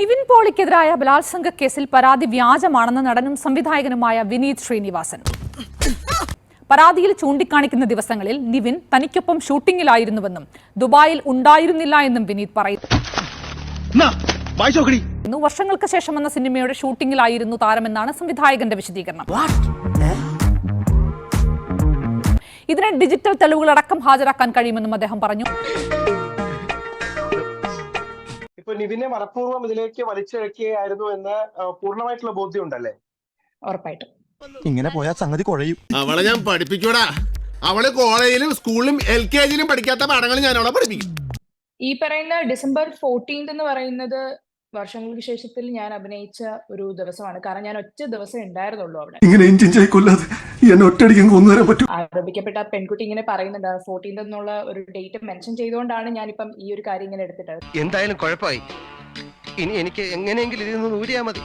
നിവിൻ പോളിക്കെതിരായ ബലാത്സംഗ കേസിൽ പരാതി വ്യാജമാണെന്ന് നടനും സംവിധായകനുമായ വിനീത് ശ്രീനിവാസൻ. പരാതിയിൽ ചൂണ്ടിക്കാണിക്കുന്ന ദിവസങ്ങളിൽ നിവിൻ തനിക്കൊപ്പം ഷൂട്ടിംഗിലായിരുന്നുവെന്നും ദുബായിൽ ഉണ്ടായിരുന്നില്ല എന്നും വിനീത് പറയുന്നു. വർഷങ്ങൾക്ക് ശേഷം വന്ന സിനിമയുടെ ഷൂട്ടിംഗിലായിരുന്നു താരമെന്നാണ് സംവിധായകന്റെ വിശദീകരണം. ഇതിനെ ഡിജിറ്റൽ തെളിവുകളടക്കം ഹാജരാക്കാൻ കഴിയുമെന്നും അദ്ദേഹം പറഞ്ഞു. നിവിനെ മനഃപൂർവം ഇതിലേക്ക് വലിച്ചിഴക്കുകയായിരുന്നു എന്ന് പൂർണമായിട്ടുള്ള ബോധ്യം ഉണ്ടല്ലേ ഉറപ്പായിട്ടും. ഇങ്ങനെ പോയാൽ സംഗതി കുഴയും. അവളെ ഞാൻ പഠിപ്പിക്കൂടാ. അവൾ കോളേജിലും സ്കൂളിലും എൽ കെ ജിയിലും പഠിക്കാത്ത പാഠങ്ങൾ ഞാൻ അവളെ പഠിപ്പിക്കും. ഈ പറയുന്ന ഡിസംബർ ഫോർട്ടീൻത് എന്ന് പറയുന്നത് വർഷങ്ങൾക്ക് ശേഷത്തിൽ ഞാൻ അഭിനയിച്ച ഒരു ദിവസമാണ്. കാരണം ഞാൻ ഒറ്റ ദിവസം ഉണ്ടായിരുന്നുള്ളൂ അവിടെ. ഇങ്ങനെ ഇഞ്ചിഞ്ചായി കൊല്ലാതെ എന്നെ ഒറ്റയടിക്കും കൊന്നുതരാൻ പറ്റും. ആരോപിക്കപ്പെട്ട പെൺകുട്ടി ഇങ്ങനെ പറയുന്നുണ്ട്. ഫോർട്ടീൻ എന്നുള്ള ഒരു ഡേറ്റ് മെൻഷൻ ചെയ്തുകൊണ്ടാണ് ഞാനിപ്പം ഈ ഒരു കാര്യം ഇങ്ങനെ എടുത്തിട്ടത് എന്തായാലും കുഴപ്പമായി. ഇനി എനിക്ക് എങ്ങനെയെങ്കിലും ഇതിൽ നിന്ന് ഊരിയാ മതി.